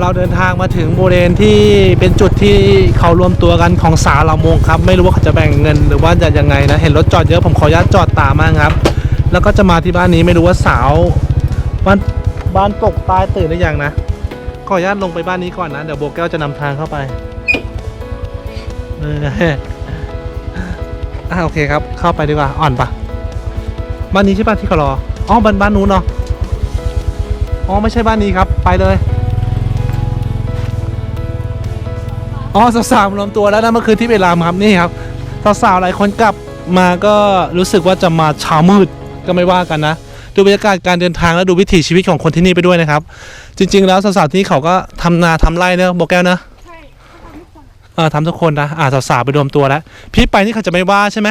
เราเดินทางมาถึงบริเวณที่เป็นจุดที่เขารวมตัวกันของสาวลำวงครับ ไม่รู้ว่าเขาจะแบ่งเงินหรือว่าจะยังไงนะ เห็นรถจอดเยอะผมขออนุญาตจอดตามมากครับ แล้วก็จะมาที่บ้านนี้ไม่รู้ว่าสาวบ้านบ้านปกตายตื่นหรือยังนะ ขออนุญาตลงไปบ้านนี้ก่อนนะ เดี๋ยวโบแก้วจะนำทางเข้าไปเอออ่าโอเคครับ เข้าไปดีกว่าอ่อนปะบ้านนี้ใช่ปะที่เขารออ๋อบ้านบ้านนู้นเนาะอ๋อไม่ใช่บ้านนี้ครับ ไปเลย อ๋อสาวๆรวมตัวแล้วนะเมื่อคืนที่ไปรามครับนี่ครับสาวๆหลายคนกลับมาก็รู้สึกว่าจะมาเช้ามืดก็ไม่ว่ากันนะดูบรรยากาศการเดินทางแล้วดูวิถีชีวิตของคนที่นี่ไปด้วยนะครับ จริง ๆ แล้วสาวๆที่นี่เขาก็ทำนาทำไร่เนอะโบแก้วเนอะใช่เขาทำทุกคนเออทำทุกคนนะอ่าสาวๆไปรวมตัวแล้วพี่ไปนี่เขาจะไม่ว่าใช่ไหม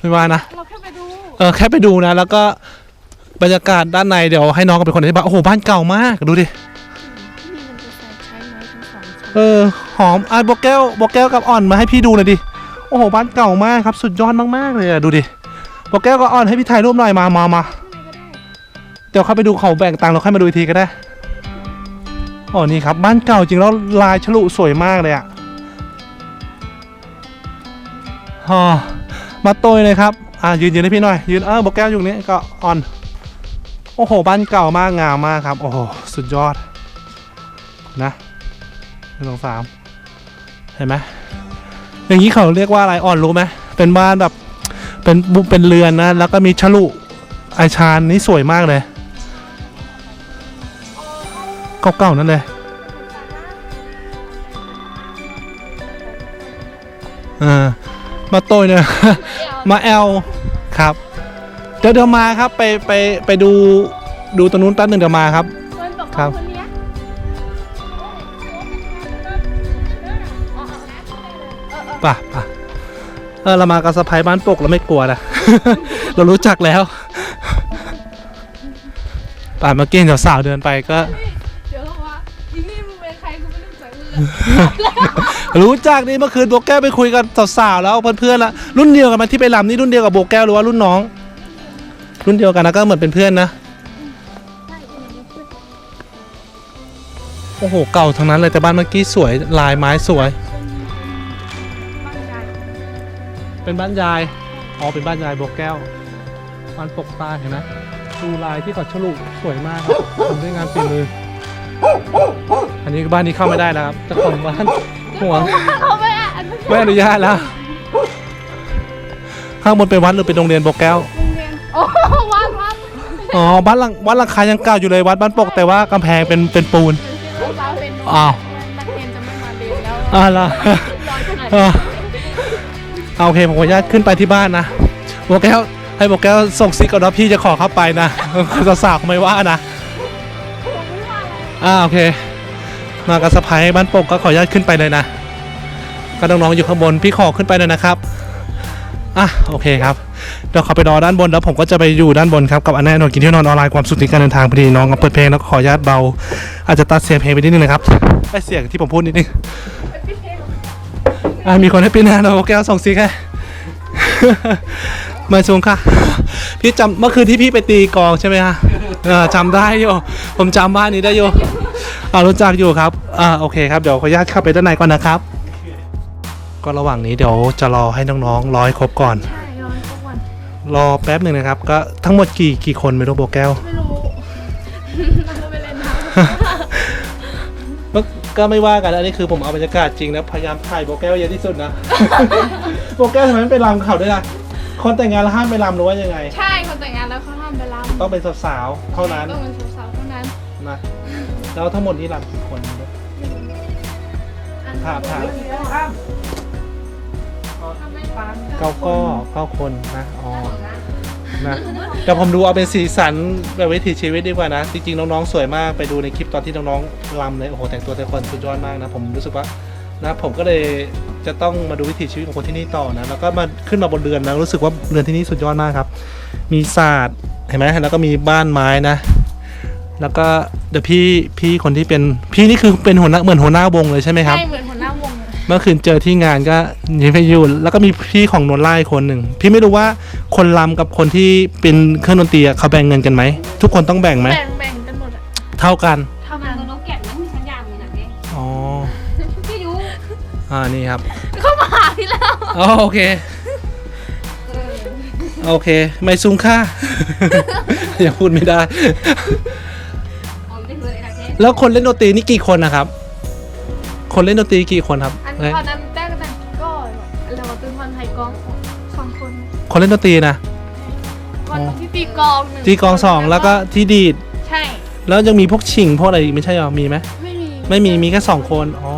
ไม่ว่านะเราแค่ไปดูเออแค่ไปดูนะ แล้วก็บรรยากาศด้านในเดี๋ยวให้น้องเขาเป็นคนอธิบายโอ้โหบ้านเก่ามากดูดิ เออหอมอะโบแก้วโบแก้วกับอ่อนมาให้พี่ดูหน่อยดิโอ้โหบ้านเก่ามากครับ สุดยอดมากๆเลยอะดูดิโบแก้วกับอ่อนให้พี่ถ่ายรูปหน่อยมามามาเดี๋ยวเข้าไปดูเขาแบ่งตังค์เราค่อยมาดูอีกทีก็ได้อ๋อนี่ครับบ้านเก่าจริงแล้วลายฉลุสวยมากเลยอะอ๋อมาโตยเลยครับอะยืนยืนให้พี่หน่อยยืนเออโบแก้วอยู่นี้ก็อ่อนโอ้โห บ้านเก่ามากงามมากครับ โอ้โห สุดยอดนะ นึ่งสองสามเห็นไหมอย่างนี้เขาเรียกว่าอะไรอ่อนรู้ไหมเป็นบ้านแบบเป็นบุเป็นเรือนนะ แล้วก็มีฉลุไอชานนี่สวยมากเลยเก่าๆนั่นเลยเออมาโตยเนี่ยมาแอลครับ เดี๋ยวเดี๋ยวมาครับไปไปไปดูดูตรงนู้นแป๊บหนึ่งเดี๋ยวมาครับคนตกครับ ป่ะป่ะเออเรามากับสะพายบ้านปกเราไม่กลัวนะ เรารู้จักแล้ว ป่ะเมื่อกี้เดี๋ยวสาวเดินไปก็ เดี๋ยวเขาว่าอีนี่มึงเป็นใครกูไม่รู้จักมึงรู้จักนี่เมื่อคืนโบแก้วไปคุยกับสาวๆแล้วเพื่อนๆละรุ่นเดียวกันมาที่ไปลำนี่รุ่นเดียวกับโบแก้วหรือว่ารุ่นน้อง รุ่นเดียวกันนะก็เหมือนเป็นเพื่อนนะโอ้โหเก่าทั้งนั้นเลยแต่บ้านเมื่อกี้สวยลายไม้สวย เป็นบ้านยายอ๋อเป็นบ้านยายโบกแก้วบ้านปกใต้เห็นไหมดูลายที่เขาฉลุสวยมากครับทำด้วยงานฝีมืออันนี้บ้านนี้เข้าไม่ได้แล้วครับเจ้าของบ้านห่วงเขาไม่อะอันนั้นไม่อนุญาตแล้วข้างบนเป็นวัดหรือเป็นโรงเรียนโบกแก้วโรงเรียนโอ้วัดวัดอ๋อบ้านหลังวัดหลังคายังเก่าอยู่เลยวัดบ้านปกแต่ว่ากำแพงเป็นเป็นปูนเราเราเป็นอ้าวนักเรียนจะไม่มาเรียนแล้วอ่าล่ะ โอเคผมขออนุญาตขึ้นไปที่บ้านนะโบแก้วให้โบแก้วส่งซิกก่อนนะพี่จะขอเข้าไปนะสาวๆเขาไม่ว่านะอ่าโอเค มากับสะพายบ้านปกก็ขออนุญาตขึ้นไปเลยนะก็น้องๆอยู่ข้างบนพี่ขอขึ้นไปเลยนะครับอะโอเคครับเดี๋ยวขอไปรอด้านบนแล้วผมก็จะไปอยู่ด้านบนครับกับอันแน่นอนกินเที่ยวนอนออนไลน์ความสุขในการเดินทางพอดีน้องก็เปิดเพลงแล้วขออนุญาตเบา อาจจะตัดเสียงเพลงไปนิดนึงนะครับไอเสียงที่ผมพูดนิดนึง อะมีคนให้ปิ้นนะเราแก้วส่งซิกให้มาชมค่ะ พี่จำเมื่อคืนที่พี่ไปตีกลองใช่ไหมฮะเออจำได้อยู่ผมจำบ้านนี้ได้อยู่อ่ารู้จักอยู่ครับอ่าโอเคครับเดี๋ยวขออนุญาตเข้าไปด้านในก่อนนะครับ ก็ระหว่างนี้เดี๋ยวจะรอให้น้องๆรอให้ครบก่อน ใช่ร้อนทุกวันรอแป๊บหนึ่งนะครับ ก็ทั้งหมดกี่กี่คนไม่รู้โบแก้ว ไม่รู้ เราก็ไปเล่นน้ ก็ไม่ว่ากันอันนี้คือผมเอาบรรยากาศจริงนะพยายามถ่ายโบแก้วเยอะที่สุดนะ โบแก้วทำไมไม่ไปรำเขาด้วยล่ะคนแต่งงานแล้วห้ามไปรำหรือว่ายังไงำใช่เขาแต่งงานแล้วเขาห้ามไปรำต้องเป็นสาวๆเท่านั้นต้องเป็นสาวๆเท่านั้นนะแล้วทั้งหมดนี้รำกี่คนนะถามถามทำไม่ฟังเก้าก็เก้าคนนะอ๋อ นะแต่ผมดูเอาเป็นสีสันแบบวิถีชีวิตดีกว่านะ จริงๆ น้องๆ สวยมากไปดูในคลิปตอนที่น้องๆรำเลยโอ้โหแต่งตัวแต่ละคนสุดยอดมากนะ ผมรู้สึกว่านะผมก็เลยจะต้องมาดูวิถีชีวิตของคนที่นี่ต่อนะแล้วก็มาขึ้นมาบนเรือนนะรู้สึกว่าเรือนที่นี่สุดยอดมากครับ มีศาสตร์เห็นไหมแล้วก็มีบ้านไม้นะ แล้วก็เดี๋ยวพี่พี่คนที่เป็นพี่นี่คือเป็นหัวหน้าเหมือนหัวหน้าวงเลยใช่ไหมครับใช่เหมือน มื่อคืนเจอที่งานก็ยิ้มให้ยูแล้วก็มีพี่ของนนไล่คนหนึ่งพี่ไม่รู้ว่าคนลำกับคนที่เป็นเครื่องดนตรีเขาแบ่งเงินกันไหมทุกคนต้องแบ่งไหมแบ่งแบ่งกันหมดเท่ากันเท่ากันนกแก่นนั่งชั้นยามอลยนะเองอ๋อพี่ยูอ่านี่ครับ เข้ามาหาพี่แล้วโอเคโอเค ไม่ซุ้มค่ายังพูดไม่ได้ แล้วคนเล่นดนตรีนี่กี่คนนะครับ คนเล่นดนตรีกี่คนครับ ตอนนั้นแต้กันก็เราเป็นคนไทยกองสองคนคนเล่นดนตรีนะคนที่ตีกลองหนึ่ตีกลองสองแล้วก็ที่ดีดใช่แล้วยังมีพวกชิงพวกอะไรอีกไม่ใช่หรอมีไหมไม่มีไม่มีมีแค่สองคนอ๋อ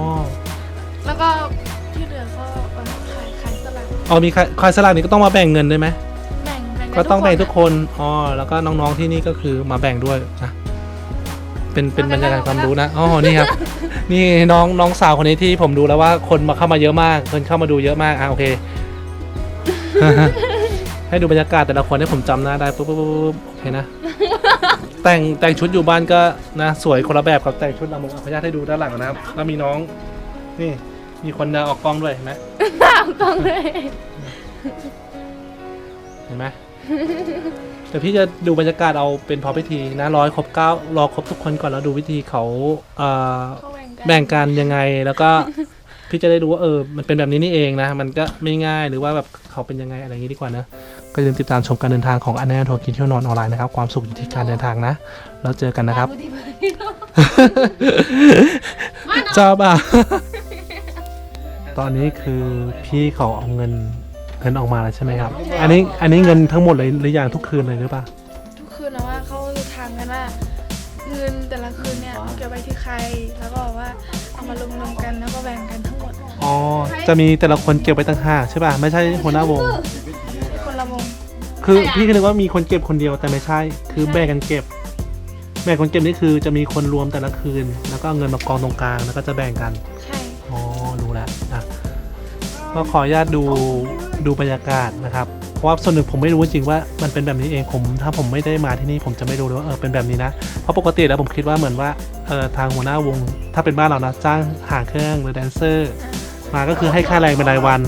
แล้วก็ที่เหลือก็เออขายขายสลัดอ๋อมีใครคอยสลากนี่ก็ต้องมาแบ่งเงินด้วยไหมแบ่งแบ่งก็ต้องแบ่งทุกคคนอ๋อแล้วก็น้องๆที่นี่ก็คือมาแบ่งด้วยนะ เป็นเป็นบรรยากาศความรู้นะอ๋อนี่ครับ นี่น้องน้องสาวคนนี้ที่ผมดูแล้วว่าคนมาเข้ามาเยอะมากคนเข้ามาดูเยอะมากอะโอเค ให้ดูบรรยากาศแต่ละคนให้ผมจำหน้าได้ปุ๊บปุ๊บปุ๊บปุ๊บโอเคนะ แต่งแต่งชุดอยู่บ้านก็นะสวยคนละแบบกับแต่งชุดลำมงขออนุญาตให้ดูด้านหลังก่อนนะครับแล้วมีน้องนี่ มีคนเดินออกกล้องด้วยเห็นไหมตามกองเลย เห็นไหมเดี๋ยวพี่จะดูบรรยากาศเอาเป็นพอพิธีนะร้อยครบเก้ารอครบทุกคนก่อนแล้วดูวิธีเขาเอ่อเขาแบ่งกันแบ่งกันยังไงแล้วก็พี่จะได้รู้ว่าเออมันเป็นแบบนี้นี่เองนะ มันก็ไม่ง่ายหรือว่าแบบเขาเป็นยังไงอะไรอย่างนี้ดีกว่านะก็อย่าลืมติดตามชมการเดินทางของอันแนนโทรกินเที่ยวนอนออนไลน์นะครับ ความสุขอยู่ที่การเดินทางนะ แล้วเจอกันนะครับดูดิดูดิเจ้าบ่าตอนนี้คือพี่เขาเอาเงิน เงินออกมาแล้วใช่ไหมครับ อันนี้อันนี้เงินทั้งหมดเลยหรืออย่างทุกคืนเลยหรือเปล่าทุกคืนนะว่าเขาทางกันว่าเงินแต่ละคืนเนี่ยเก็บไว้ที่ใคร แล้วก็บอกว่าเอามารวมๆกันแล้วก็แบ่งกันทั้งหมดอ๋อจะมีแต่ละคนเก็บไว้ต่างหากใช่ป่ะไม่ใช่หัวหน้าวง คนละวงคือพี่ก็นึกว่ามีคนเก็บคนเดียวแต่ไม่ใช่ คือแบ่งกันเก็บ แบ่งคนเก็บนี่คือจะมีคนรวมแต่ละคืน แล้วก็เอาเงินมากองตรงกลางแล้วก็จะแบ่งกันใช่อ๋อรู้แล้วอะก็ขออนุญาตดู ดูบรรยากาศนะครับเพราะว่าส่วนหนึ่งผมไม่รู้จริงว่ามันเป็นแบบนี้เองผมถ้าผมไม่ได้มาที่นี่ผมจะไม่รู้เลยว่าเออเป็นแบบนี้นะเพราะปกติแล้วผมคิดว่าเหมือนว่าเออทางหัวหน้าวง ถ้าเป็นบ้านเรานะจ้างหางเครื่องหรือแดนเซอร์มาก็คือให้ค่าแรงเป็นรายวัน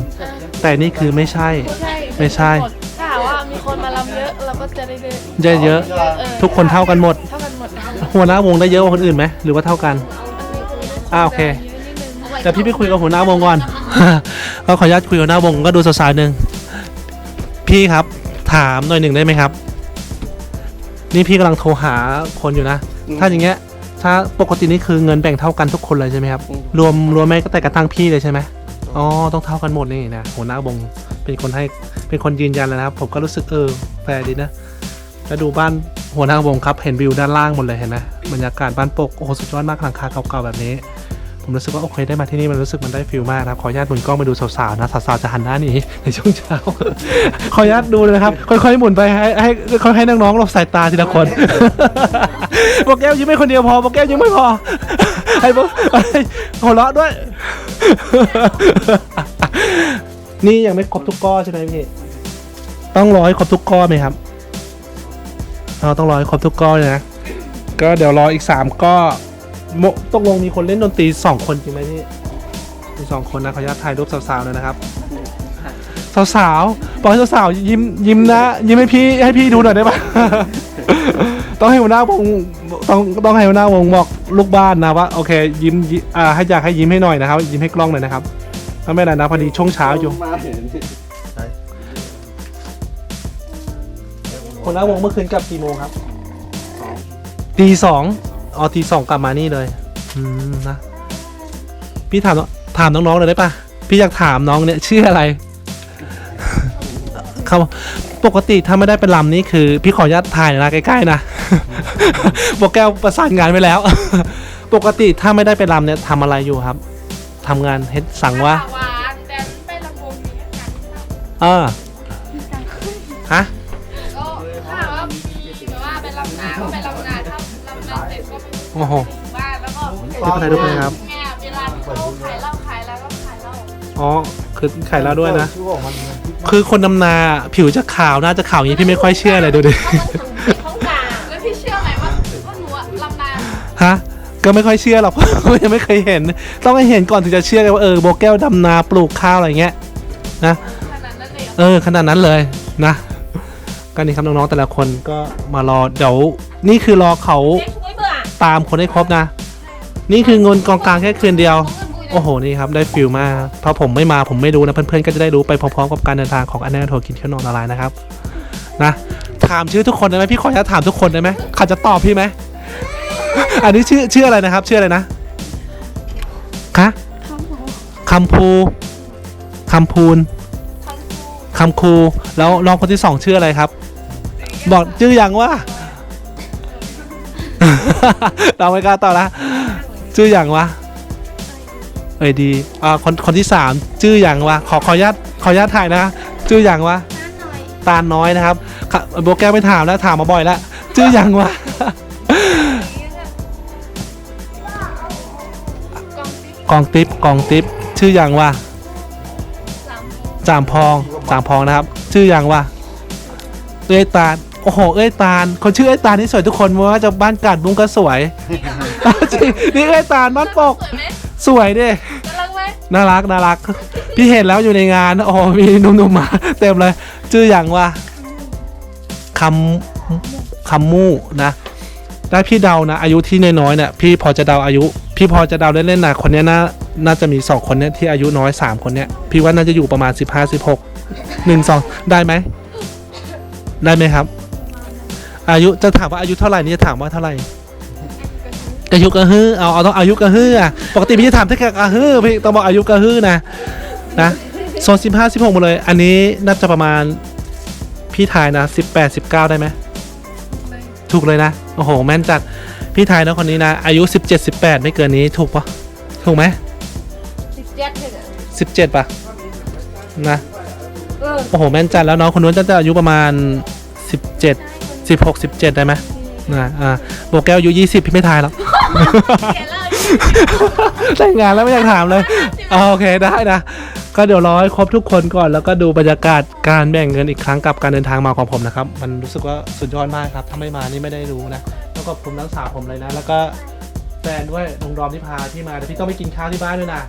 แต่นี่คือไม่ใช่ไม่ใช่ถ้าว่ามีคนมาลำเยอะเราก็จะได้เยอะเยอะเยอะทุกคนเท่ากันหมดเท่ากันหมด หัวหน้าวงได้เยอะกว่าคนอื่นไหมหรือว่าเท่ากันอ่าโอเคเดี๋ยวพี่ไปคุยกับหัวหน้าวงก่อน ก็ขออนุญาตคุยกับหัวหน้าวงก็ดูสาวๆหนึ่งพี่ครับถามหน่อยหนึ่งได้ไหมครับ นี่พี่กำลังโทรหาคนอยู่นะถ้าอย่างเงี้ย ถ้าปกตินี่คือเงินแบ่งเท่ากันทุกคนเลยใช่ไหมครับรวมรวมแม้ก็แต่กระทั่งพี่เลยใช่ไหมอ๋อ ต้องเท่ากันหมดนี่นะหัวหน้าวงเป็นคนให้ เป็นคนยืนยันแล้วนะครับ ผมก็รู้สึกเออแฟร์ดีนะ แล้วดูบ้านหัวหน้าวงครับ เห็นวิวด้านล่างหมดเลยเห็นไหมบรรยากาศบ้านปก โอ้โหสุดยอดมากหลังคาเก่าๆแบบนี้ ผมรู้สึกว่าโอเคได้มาที่นี่มันรู้สึกมันได้ฟิลมากนะครับขออนุญาตหมุนกล้องไปดูสาวๆนะสาวๆจะหันหน้าหนีในช่วงเช้า ขออนุญาตดูเลยนะครับ ค่อยๆหมุนไปให้ให้ค่อยให้น้องๆหลบสายตาทีละคนบอกแก้วยิ้มไม่คนเดียวพอบอกแก้วยิ้มไม่พอให้บอกให้หัวเราะด้วย นี่ยังไม่ครบทุกก้อใช่ไหมพี่ต้องรอให้ครบทุกก้อไหมครับเราต้องรอให้ครบทุกก้อเลยนะก็เดี๋ยวรออีกสามก้อ โมตกลงมีคนเล่นดนตรีสองคนจริงไหมพี่มีสองคนนะขออนุญาตถ่ายรูปสาวๆเลยนะครับ สาวๆบอกให้สาวๆยิ้มยิ้มนะ ยิ้มให้พี่ให้พี่ดูหน่อยได้ปะ ต้องให้หัวหน้าวงต้องต้องให้หัวหน้าวงบอกลูกบ้านนะว่าโอเค ยิ้มยิ้มอ่าให้อยากให้ยิ้มให้หน่อยนะครับ ยิ้มให้กล้องหน่อยนะครับถ้าไม่เป็นไรนะพอดีช่วงเช้าอยู่มาเห็นหัวหน้าวงเมื่อคืนกลับกี่โมงครับตีสอง อ๋อตีสองกลับมานี่เลยอืมนะพี่ถามถามน้องๆเลยได้ปะพี่อยากถามน้องเนี่ยชื่ออะไรเขาปกติถ้าไม่ได้เป็นลำนี่คือ พี่ขออนุญาตถ่ายนะใกล้ๆนะบอกแก้วประสานงานไปแล้ว ปกติถ้าไม่ได้เป็นลำเนี่ยทำอะไรอยู่ครับทำงานเฮ็ดสั่งว่าหวานแต่ไปลำวงนี้กันเออฮะ โอ้โหถึงบ้านแล้วก็ทุกคนทุกคนครับแง่เวลาที่เขาขายเหล้าขายแล้วก็ขายเหล้าอ๋อ คือไข่แล้วด้วยนะ ชื่อของมันมันคือคนดำนาผิวจะขาวน่าจะขาวอย่างนี้พี่ไม่ค่อยเชื่อเลยดูดิท้องกลางแล้วพี่เชื่อไหมว่าว่าหนูอะลำนาฮะ ก็ไม่ค่อยเชื่อหรอก เพราะยังไม่เคยเห็น ต้องให้เห็นก่อนถึงจะเชื่อกันว่าเออโบแก้วดำนาปลูกข้าวอะไรเงี้ย นะ ขนาดนั้นเลยเหรอเออขนาดนั้นเลยนะก็นี่ครับน้องๆแต่ละคนก็มารอเดี๋ยวนี่คือรอเขา เจ๊ช่วยเบื่อ ตามคนให้ครบนะ นี่คือเงินกองกลางแค่คืนเดียว โอโอ้โห นี่ครับ ได้ฟิลมากเพราะผมไม่มาผมไม่รู้นะ เพื่อนๆ ก็จะได้รู้ไปพร้อมๆกับการเดินทางของอันแนโทรกินเที่ยวนอนออนไลน์นะครับ นะ ถามชื่อทุกคนได้ไหมพี่ขออนุญาตถามทุกคนได้ไหมเขาจะตอบพี่ไหม อันนี้ชื่อชื่ออะไรนะครับ ชื่ออะไรนะ คะคำพูคำภูคำพูนคำพูคำครู แล้วน้องคนที่สองชื่ออะไรครับ บอกชื่อยังว่า เราไม่กล้าตอบละชื่ออย่างวะเอ้ยดีอ่าคนคนที่สามชื่ออย่างวะขอขออนุญาตขออนุญาตถ่ายนะชื่ออย่างวะตาลน้อยนะครับโบแก้วไม่ถามแล้วถามมาบ่อยแล้วชื่ออย่างวะกองติ๊บกองติ๊บชื่ออย่างวะสามโมงจามพองจามพองนะครับ ชื่ออย่างวะเอ้ยตา โอ้โหเอ้ยตาลคนชื่อเอ้ยตาลนี่สวยทุกคนไม่ว่าจะบ้านกาดบุ้งก็สวย จริงนี่เอ้ยตาลบ้านปก สวยไหมสวยดิน่ารักไหมน่ารักน่ารัก พี่เห็นแล้วอยู่ในงานโอ้โหมีหนุ่มๆมา เต็มเลยชื่ออย่างว่าคำคำมู่นะได้พี่เดานะ อายุที่น้อยๆเนี่ยพี่พอจะเดาอายุ พี่พอจะเดาเล่นๆนะคนเนี้ยน่าน่าจะมีสองคนเนี้ยที่อายุน้อยสามคนเนี้ยพี่ว่าน่าจะอยู่ประมาณสิบห้าสิบหกหนึ่งสองได้ไหมได้ไหมครับ อายุจะถามว่าอายุเท่าไหร่นี่จะถามว่าเท่าไหร่อายุกระฮือเอาเอาต้องอายุกระฮืออะปกติพี่จะถามแค่กระฮือพี่ต้องบอกอายุกระฮือนะนะโซนสิบห้าสิบหกหมดเลย อันนี้น่าจะประมาณพี่ทายนะสิบแปดสิบเก้าได้ไหมถูกเลยนะโอ้โหแม่นจัดพี่ทายนะคนนี้นะอายุสิบเจ็ดสิบแปดไม่เกินนี้ถูกปะถูกไหมสิบเจ็ดเลยเหรอสิบเจ็ดปะนะเออโอ้โหแม่นจัดแล้วน้องคนนู้นจะอายุประมาณสิบเจ็ด สิบหกสิบเจ็ดได้ไหมนะอ่าโบแก้วอายุยี่สิบพี่ไม่ทายหรอกเขียนเลยแต่งงานแล้วไม่อยากถามเลยอ่าโอเคได้นะ ก็เดี๋ยวรอให้ครบทุกคนก่อนแล้วก็ดูบรรยากาศการแบ่งเงินอีกครั้งกับการเดินทางมาของผมนะครับ มันรู้สึกว่าสุดยอดมากครับ ถ้าไม่มานี่ไม่ได้รู้นะแล้วก็ผมทั้งสาวผมเลยนะ แล้วก็แฟนด้วยลุงดอมที่พาที่มาแต่พี่ต้องไปกินข้าวที่บ้านด้วยนะ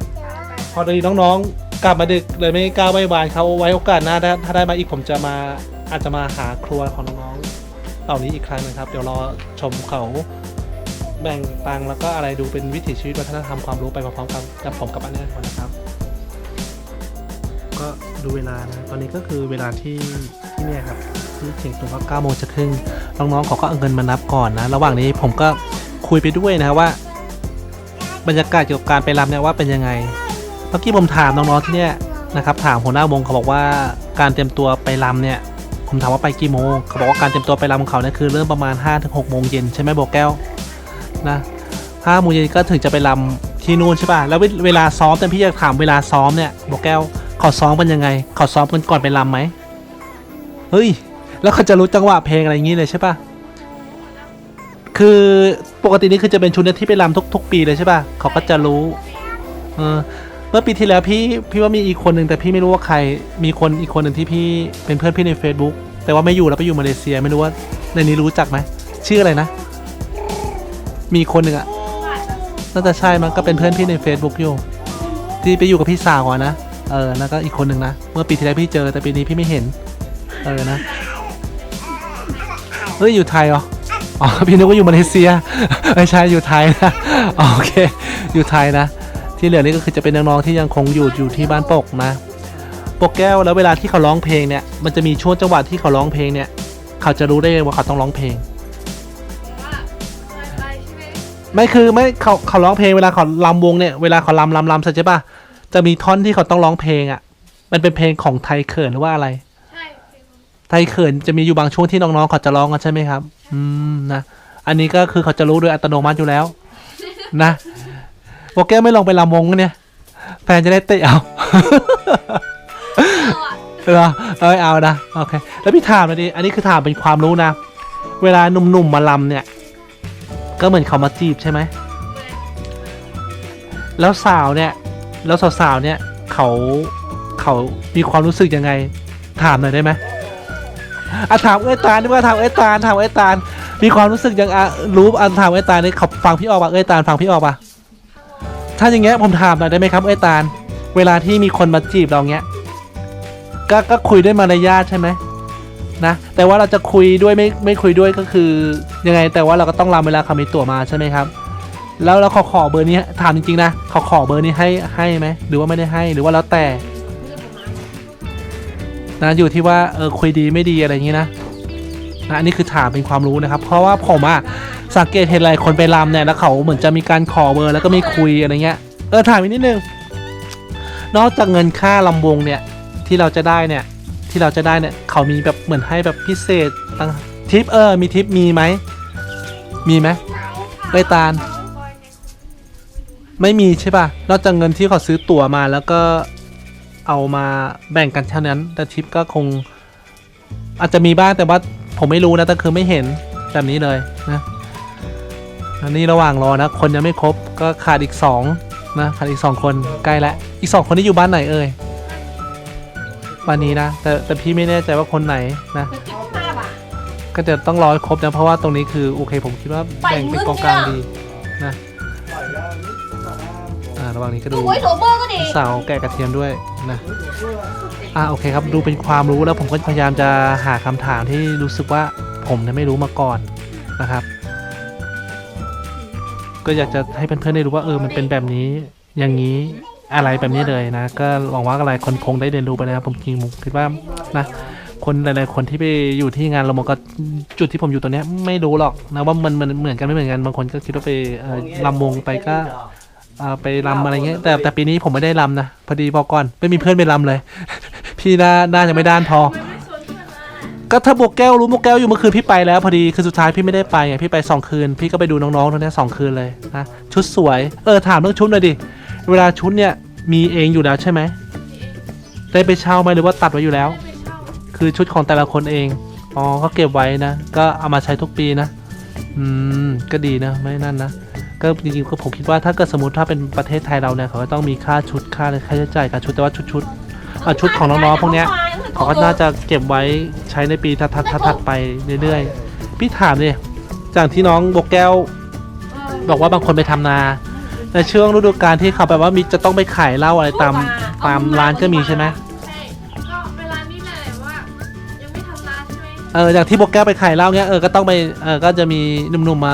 พอดีน้องๆ กลับมาดึกเลยไม่กล้าไปบานเขาไว้โอกาสหน้าถ้าถ้าได้มาอีกผมจะมาอาจจะมาหาครัวของน้องๆ เหล่านี้อีกครั้งนะครับ เดี๋ยวรอชมเขาแบ่งตังแล้วก็อะไรดูเป็นวิถีชีวิตวัฒนธรรมความรู้ไปพร้อมๆกันกับผมกับอันแน่ก่อนนะครับ ก็ดูเวลานะตอนนี้ก็คือเวลาที่ที่เนี่ยครับที่เชียงตุงก็เก้าโมงจะครึ่งน้องๆเขาก็เอาเงินมานับก่อนนะ ระหว่างนี้ผมก็คุยไปด้วยนะว่า บรรยากาศเกี่ยวกับการไปรำเนี่ยว่าเป็นยังไงเมื่อกี้ผมถามน้องๆที่เนี่ยนะครับถามหัวหน้าวงเขาบอกว่าการเตรียมตัวไปรำเนี่ย ผมถามว่าไปกี่โมง เขาบอกว่าการเตรียมตัวไปรำของเขาเนี่ยคือเริ่มประมาณ5้าถึงหกโมงเย็นใช่ไหมโบแก้วนะห้าโมงเย็นก็ถึงจะไปรำที่นู่นใช่ป่ะ แล้วเวลาซ้อมแต่พี่อยากถามเวลาซ้อมเนี่ยโบแก้วเขาซ้อมกันยังไงเขาซ้อมกันก่อนไปรำไหมเฮ้ย แล้วเขาจะรู้จังหวะเพลงอะไรอย่างงี้เลยใช่ป่ะ คือปกตินี่คือจะเป็นชุดที่ไปรำทุก ๆ ปีเลยใช่ป่ะ เขาก็จะรู้ เออ มื่อปีที่แล้วพี่พี่ว่ามีอีกคนหนึ่งแต่พี่ไม่รู้ว่าใครมีคนอีกคนหนึ่งที่พี่เป็นเพื่อนพี่ใน Facebook แต่ว่าไม่อยู่แล้วไปอยู่มาเลเซียไม่รู้ว่าในนี้รู้จักไหมชื่ออะไรนะ มีคนหนึ่งอะน่าจะใช่มันก็เป็นเพื่อนพี่ใน Facebook อยู่ ที่ไปอยู่กับพี่สาวอะนะเออแล้วก็อีกคนหนึ่งนะเมื่อปีที่แล้วพี่เจอแต่ปีนี้พี่ไม่เห็น เออนะเฮ้ยอยู่ไทยเหรออ๋อพี่นึกว่าอยู่มาเลเซียไม่ใช่อยู่ไทยนะโอเค อยู่ไทยนะ ที่เหลือนี่ก็คือจะเป็นน้องๆที่ยังคงอยู่อยู่ที่บ้านปกนะ ปกแก้วแล้วเวลาที่เขาร้องเพลงเนี่ยมันจะมีช่วงจังหวะที่เขาร้องเพลงเนี่ย เขาจะรู้ได้ว่าเขาต้องร้องเพลงว่าเคยไปใช่ไหมไม่คือไม่เขาเขาร้องเพลงเวลาเขาลำวงเนี่ยเวลาเขาลำลำลำเสร็จใช่ปะจะมีท่อนที่เขาต้องร้องเพลงอะ มันเป็นเพลงของไทยเขินหรือว่าอะไรใช่เพลงไทยเขินจะมีอยู่บางช่วงที่น้องๆเขาจะร้องกันใช่ไหมครับ อืมนะ อันนี้ก็คือเขาจะรู้โดยอัตโนมัติอยู่แล้ว นะ โปแก้วไม่ลองไปลำวงกันเนี่ยแฟนจะได้เตะเอาเราอะเหรอเอ้ยเอานะโอเคแล้วพี่ถามเลยดิอันนี้คือถามเป็นความรู้นะ เวลาหนุ่มๆมาลำเนี่ย ก็เหมือนเขามาจีบใช่ไหมแล้วสาวเนี่ย แล้วสาวๆเนี่ยเขาเขามีความรู้สึกยังไง ถามหน่อยได้ไหมอะถามเอ้ยตาลดีกว่าถามเอ้ยตาลถามเอ้ยตาลมีความรู้สึกยังอะรู้อันถามเอ้ยตาลนี่เขาฟังพี่ออกปะเอ้ยตาลฟังพี่ออกปะ ถ้าอย่างเงี้ยผมถามหน่อยได้ไหมครับเอ้ตาล เวลาที่มีคนมาจีบเราเงี้ย ก็ก็คุยด้วยมารยาทใช่ไหมนะ แต่ว่าเราจะคุยด้วยไม่ไม่คุยด้วยก็คือยังไง แต่ว่าเราก็ต้องรำเวลาเขามีตั๋วมาใช่ไหมครับ แล้วเราขอขอเบอร์นี้ถามจริงๆนะขอขอเบอร์นี้ให้ให้ไหมหรือว่าไม่ได้ให้หรือว่าแล้วแต่นะอยู่ที่ว่าเออคุยดีไม่ดีอะไรอย่างนี้นะ นะอันนี้คือถามเป็นความรู้นะครับ เพราะว่าผมอะสังเกตเห็นหลายคนไปรำเนี่ยแล้วเขาเหมือนจะมีการขอเบอร์แล้วก็มีคุยอะไรเงี้ยเออถามอีกนิดนึงนอกจากเงินค่าลำวงเนี่ยที่เราจะได้เนี่ยที่เราจะได้เนี่ยเขามีแบบเหมือนให้แบบพิเศษต่างทิปเออมีทิปมีไหมมีไหมใบตาลไม่มีใช่ป่ะ นอกจากเงินที่เขาซื้อตั๋วมาแล้วก็เอามาแบ่งกันเท่านั้น แต่ทิปก็คงอาจจะมีบ้างแต่ว่า ผมไม่รู้นะแต่คือไม่เห็นแบบนี้เลยนะอันนี้ระหว่างรอนะ คนยังไม่ครบก็ขาดอีกสองนะขาดอีกสองคนใกล้แล้วอีกสองคนที่อยู่บ้านไหนเอ่ยบ้านนี้นะแต่แต่พี่ไม่แน่ใจว่าคนไหนนะ ก็จะต้องรอให้ครบนะเพราะว่าตรงนี้คือโอเค ผมคิดว่าแบ่งเป็นกองกลางดีนะอ่าระหว่างนี้ก็ดู Ủa số bơ có đi เสาแกะกระเทียมด้วยนะ อ่าโอเคครับดูเป็นความรู้แล้วผมก็พยายามจะหาคำถามที่รู้สึกว่าผมเนี่ยไม่รู้มาก่อนนะครับ ก็อยากจะให้เพื่อนๆได้รู้ว่าเออมันเป็นแบบนี้อย่างนี้อะไรแบบนี้เลยนะ ก็หวังว่าอะไรคนคงได้เรียนรู้ไปนะครับผมจริงผมคิดว่านะคนหลายๆคนที่ไปอยู่ที่งานเรามก็จุดที่ผมอยู่ตัวนี้ไม่รู้หรอกนะว่ามันมันเหมือนกันไม่เหมือนกันบางคนก็คิดว่าไปลำวงไปก็ไปลำอะไรเงี้ยแต่แต่ปีนี้ผมไม่ได้ลำนะพอดีพอก่อนไม่มีเพื่อนไปลำเลย พี่น่าน่าจะไม่ด้านพอ ก็ถ้าบวกแก้วรู้บวกแก้วอยู่เมื่อคืนพี่ไปแล้วพอดีคือสุดท้ายพี่ไม่ได้ไปไงพี่ไปสองคืน พี่ก็ไปดูน้องๆตรงนี้สองคืนเลยนะชุดสวยเออถามเรื่องชุดหน่อยดิเวลาชุดเนี่ยมีเองอยู่แล้วใช่ไหมได้ไปเช่าไหมหรือว่าตัดไว้อยู่แล้ว คือชุดของแต่ละคนเองอ๋อก็เก็บไว้นะ ก็เอามาใช้ทุกปีนะ อืม ก็ดีนะ ไม่นั่นนะ ก็จริงๆก็ผมคิดว่าถ้าเกิดสมมติถ้าเป็นประเทศไทยเราเนี่ยเขาก็ต้องมีค่าชุดค่าค่าใช้จ่ายการชุดแต่ว่าชุดชุด อะชุดของน้องๆพวกเนี้ยเขาก็น่าจะเก็บไว้ใช้ในปีถัดๆๆไปเรื่อยๆ พี่ถามเลยจากที่น้องบกแก้ว บอกว่าบางคนไปทำนาในช่วงฤดูกาลที่เขาแบบว่ามีจะต้องไปขายเหล้าอะไรตามตามร้านก็มีใช่ไหมใช่ก็เวลานี้แหละว่ายังไม่ทำร้านใช่ไหมเอออย่างที่โบกแก้วไปขายเหล้าเงี้ยเออก็ต้องไปเออก็จะมีหนุ่มๆมา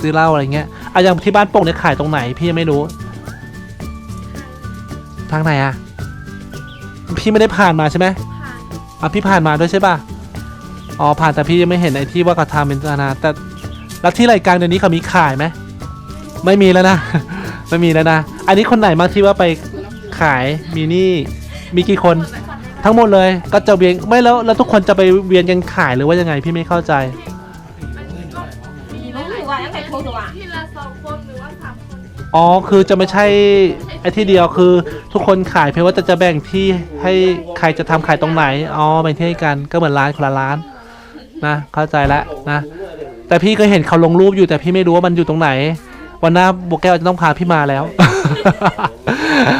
ซื้อเหล้าอะไรเงี้ยอะอย่างที่บ้านโป่งเนี่ยขายตรงไหนพี่ยังไม่รู้ ทางไหนอะ พี่ไม่ได้ผ่านมาใช่ไหมผ่านอะพี่ผ่านมาด้วยใช่ป่ะอ๋อผ่านแต่พี่ยังไม่เห็นไอ้ที่ว่าเขาทำเป็นอาณาแต่แล้วที่รายการเดี๋ยวนี้เขามีขายไหมไม่มีแล้วนะ ไม่มีแล้วนะ อันนี้คนไหนมางที่ว่าไปขายมีนี่มีกี่คน ทั้งหมดเลยก็จะเวียนไม่แล้วแล้วทุกคนจะไปเวียนกันขายหรือว่ายังไงพี่ไม่เข้าใจ Nó người ngoài nó phải thua rồi à ที่ละสองคนหรือว่าสามคน อ๋อคือจะไม่ใช่ ไอ้ที่เดียวคือทุกคนขายเพียงว่าจะจะแบ่งที่ให้ใครจะทำขายตรงไหนอ๋อแบ่งที่ให้กันก็เหมือนร้านคนละร้านนะเข้าใจแล้วนะ แต่พี่ก็เห็นเขาลงรูปอยู่แต่พี่ไม่รู้ว่ามันอยู่ตรงไหน วันหน้าโบแก้วจะต้องพาพี่มาแล้ว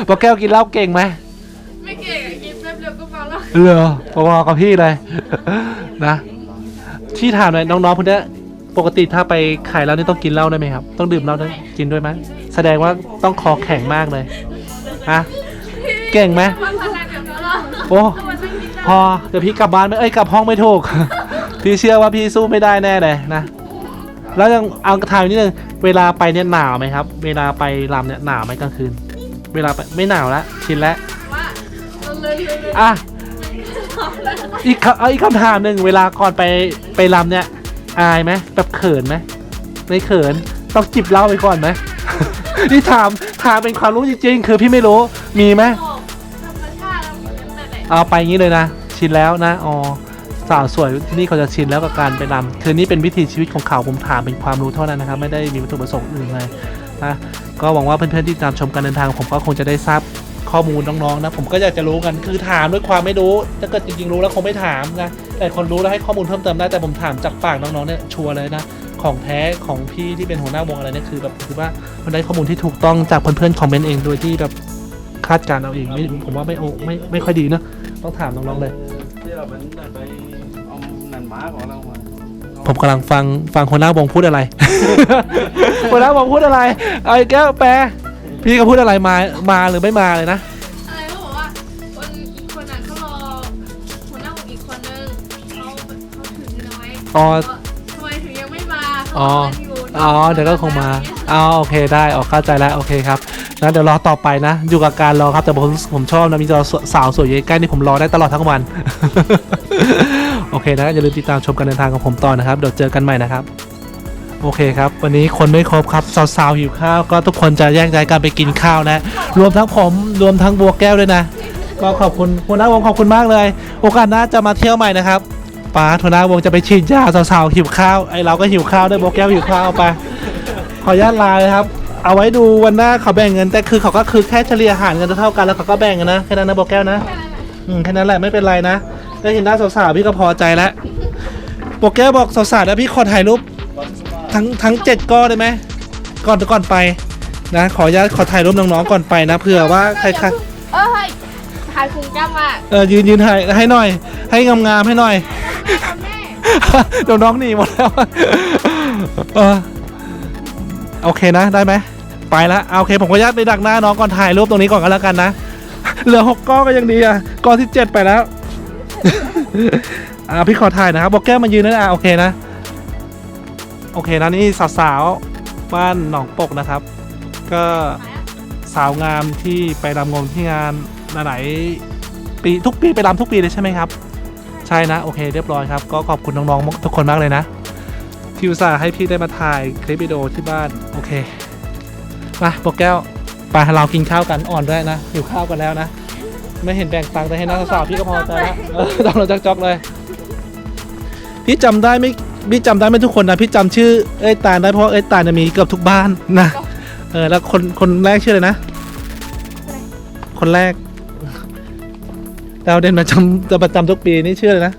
โบแก้วกินเหล้าเก่งไหมไม่เก่งอะกินแป๊บเดียวก็เมาแล้วเหรอพอๆกับพี่เลยนะที่ถามหน่อยน้องๆพวกเนี้ย ปกติถ้าไปขายเหล้านี่ต้องกินเหล้าได้ไหมครับ ต้องดื่มเหล้าด้วยกินด้วยไหมแสดงว่าต้องคอแข็งมากเลยฮะเก่งไหมมันพนันกับเราโอ้มันไม่กินพอเดี๋ยวพี่กลับบ้านไม่เอ้ยกลับห้องไม่ถูก พี่เชื่อว่าพี่สู้ไม่ได้แน่เลยนะแล้วยังเอาถามนิดนึงเวลาไปเนี่ยหนาวไหมครับ เวลาไปลำเนี่ยหนาวไหมกลางคืน เวลาไปไม่หนาวละชินแล้วว่าเราเลยเลยเลยอะอีกคำเอาอีกคำถามหนึ่งเวลาก่อนไปไปรำเนี่ย อายไหมแบบเขินไหมไม่เขินต้องจิบเหล้าไปก่อนไหม นี่ถามถามเป็นความรู้จริง ๆ คือพี่ไม่รู้มีไหมธรรมชาติเราเหมือนกันแหละเอาไปงี้เลยนะ ชินแล้วนะอ๋อสาวสวยที่นี่เขาจะชินแล้วกับการไปรำคือนี่เป็นวิถีชีวิตของเขาผมถามเป็นความรู้เท่านั้นนะครับ ไม่ได้มีวัตถุประสงค์อื่นเลยนะก็หวังว่าเพื่อนๆที่ตามชมการเดินทางผมก็คงจะได้ทราบข้อมูลน้องๆนะผมก็อยากจะรู้กันคือถามด้วยความไม่รู้ถ้าเกิดจริงๆรู้แล้วคงไม่ถามนะ แต่คนรู้แล้วให้ข้อมูลเพิ่มเติมได้แต่ผมถามจากปากน้องๆเนี่ยชัวร์เลยนะ ของแท้ของพี่ที่เป็นหัวหน้าวงอะไรเนี่ยคือแบบคือว่ามันได้ข้อมูลที่ถูกต้องจากเพื่อนๆคอมเมนต์เองโดยที่แบบคาดการณ์เอาเองไม่ผมว่าไม่โอไม่ไม่ค่อยดีนะต้องถามน้องๆเลย Thế là vẫn là phải ông nằm má của đâu mà ผมกำลังฟังฟังหัวหน้าวงพูดอะไร หัวหน้าวงพูดอะไรเอาไอ้แก้วแปลพี่ก็พูดอะไรมามาหรือไม่มาเลยนะ อน้อยอ๋อ ทำไมถึงยังไม่มาอ๋เขาอบอกกันอยู่อ๋อ เดี๋ยวก็คงมาอ๋อโอเคได้ออกเข้าใจแล้วโอเคครับนะเดี๋ยวรอต่อไปนะ อยู่กับการรอครับแต่ผมผมชอบนะมีสาวสวยอยู่ใกล้ๆนี่ผมรอได้ตลอดทั้งวัน โอเคนะอย่าลืมติดตามชมการเดินทางของผมต่อนะครับเดี๋ยวเจอกันใหม่นะครับ โอเคครับ วันนี้คนไม่ครบครับสาวๆหิวข้าวก็ทุกคนจะแยกย้ายกันไปกินข้าวนะ รวมทั้งผมรวมทั้งบัวแก้วด้วยนะ ก็ขอบคุณหัวหน้าวงขอบคุณมากเลย โอกาสหน้าจะมาเที่ยวใหม่นะครับ ป้าหัวหน้าวงจะไปฉีดยาสาวๆหิวข้าวไอเราก็หิวข้าวด้วยบัวแก้วหิวข้าวไป ขออนุญาตลาเลยครับ เอาไว้ดูวันหน้าเขาแบ่งเงิน แต่คือเขาก็คือแค่เฉลี่ยอาหารกันเท่ากันแล้วเขาก็แบ่งกันนะแค่นั้นนะบัวแก้วนะอืมแค่นั้นแหละไม่เป็นไรนะได้เห็นหน้าสาวๆพี่ก็พอใจแล้วบัวแก้วบอกสาวๆแล้วพี่ขอถ่ายรูปทั้งทั้งเจ็ดก้อนได้ไหมก่อนก่อนไปนะ ขออนุญาตขอถ่ายรูปน้องๆก่อนไปนะเผื่อว่าใครใครเออเฮ้ยายคุณจ้ามากเออยืนยืนถ่ายให้หน่อย ให้งามๆให้หน่อย แม่เดี๋ยวน้องหนีหมดแล้วเออโอเคนะได้ไหมไปละเอาโอเคผมขออนุญาตไปดักหน้าน้องก่อนถ่ายรูปตรงนี้ก่อนก็แล้วกันนะ เหลือหกก้อนก็ยังดีอะก้อนที่เจ็ดไปแล้ว อ่าพี่ขอถ่ายนะครับบอกแก้วมายืนนั่นอะโอเคนะ โอเคนะนี่สาวๆบ้านหนองปกนะครับ ก็สาวงามที่ไปรำงมที่งาน หลายๆปีทุกปีไปรำทุกปีเลยใช่ไหมครับ ใช่นะโอเคเรียบร้อยครับก็ขอบคุณน้องๆทุกคนมากเลยนะที่อุตส่าห์ให้พี่ได้มาถ่ายคลิปวิดีโอที่บ้านโอเคมาปกแก้วไปเรากินข้าวกันอ่อนด้วยนะหิวข้าวกันแล้วนะ ไม่เห็นแบ่งตังค์แต่ให้นักสาวพี่ก็พอใจแล้วเออต้องเราจอกๆเลย พี่จำได้ไม่พี่จำได้ไม่ทุกคนนะพี่จำชื่อเอ้ยตาลได้เพราะเอ้ยตาลจะมีเกือบทุกบ้านนะเออแล้วคนคนแรกชื่ออะไรนะ คนแรก ดาวเด่นมาจำจะประจำทุกปีนี่ชื่ออะไรนะ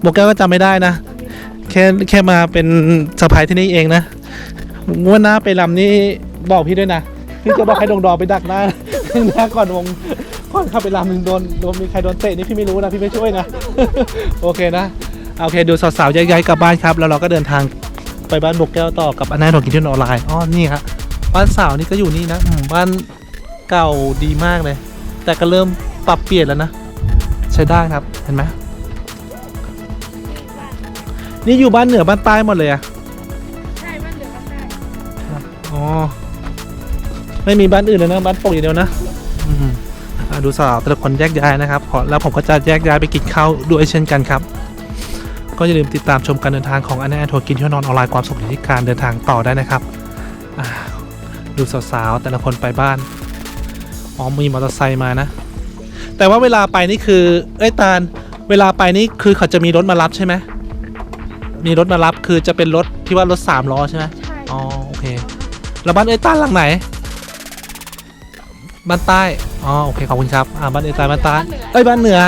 โมแก้วก็จำไม่ได้นะ แค่แค่มาเป็นสะพายที่นี่เองนะงวดหน้าไปลำนี่บอกพี่ด้วยนะพี่จะบอกให้ดงดอไปดักหน้าหน้าก่อนวงก่อนเข้าไปลำหนึ่งโดนโดนมีใครโดนเตะนี่พี่ไม่รู้นะพี่ไม่ช่วยนะโอเคนะโอเคดูสาวๆย้ายๆกลับบ้านครับ แล้วเราก็เดินทางไปบ้านบกแก้วต่อกับอันนาดอกกินที่ออนไลน์อ๋อนี่ครับบ้านสาวนี่ก็อยู่นี่นะอืมบ้านเก่าดีมากเลย แต่ก็เริ่ม ปรับเปลี่ยนแล้วนะ ใช้ได้ครับเห็นไหมนี่อยู่บ้านเหนือบ้านใต้หมดเลยอะใช่บ้านเหลือบ้านใต้อ๋อไม่มีบ้านอื่นเลยนะบ้านปกอย่างเดียวนะอืมอะดูสาวแต่ละคนแยกย้ายนะครับขอแล้วผมก็จะแยกย้ายไปกินข้าวด้วยเช่นกันครับ ก็อย่าลืมติดตามชมการเดินทางของอันแอนโทรกินเที่ยวนอนออนไลน์ความสุขอยู่ที่การเดินทางต่อได้นะครับอ่าดูสาวๆแต่ละคนไปบ้านอ๋อมีมอเตอร์ไซค์มานะ แต่ว่าเวลาไปนี่คือ เอ้ยตาล เวลาไปนี่คือเขาจะมีรถมารับใช่ไหมมีรถมารับคือจะเป็นรถที่ว่ารถสามล้อใช่ไหมใช่อ๋อโอเค แล้วบ้านเอ้ยตาลหลังไหน บ้านใต้ อ๋อโอเคขอบคุณครับ อ่าบ้านเอ้ยตาลบ้านใต้ เอ้ยบ้านเหนือ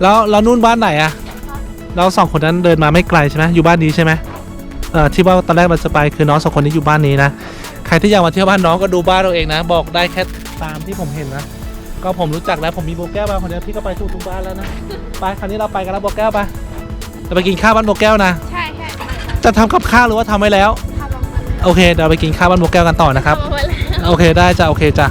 แล้วแล้วนู่นบ้านไหนอะเราสองคนนั้นเดินมาไม่ไกลใช่ไหมอยู่บ้านนี้ใช่ไหมเออที่ว่าตอนแรกเราจะไปคือน้องสองคนนี้อยู่บ้านนี้นะ ใครที่อยากมาเที่ยวบ้านน้องก็ดูบ้านเราเองนะ บอกได้แค่ตามที่ผมเห็นนะ ก็ผมรู้จักแล้วผมมีโบแก้วมาคนเดียวพี่ก็ไปทุกทุกบ้านแล้วนะไปคราวนี้เราไปกันแล้วโบแก้วไปจะไปกินข้าวบ้านโบแก้วนะใช่ใช่จะทำกับข้าวหรือว่าทำไว้แล้ว ทำออกมาแล้วโอเคเดี๋ยวไปกินข้าวบ้านโบแก้วกันต่อนะครับทำออกมาแล้ว โอเคได้จ้ะโอเคจ้ะ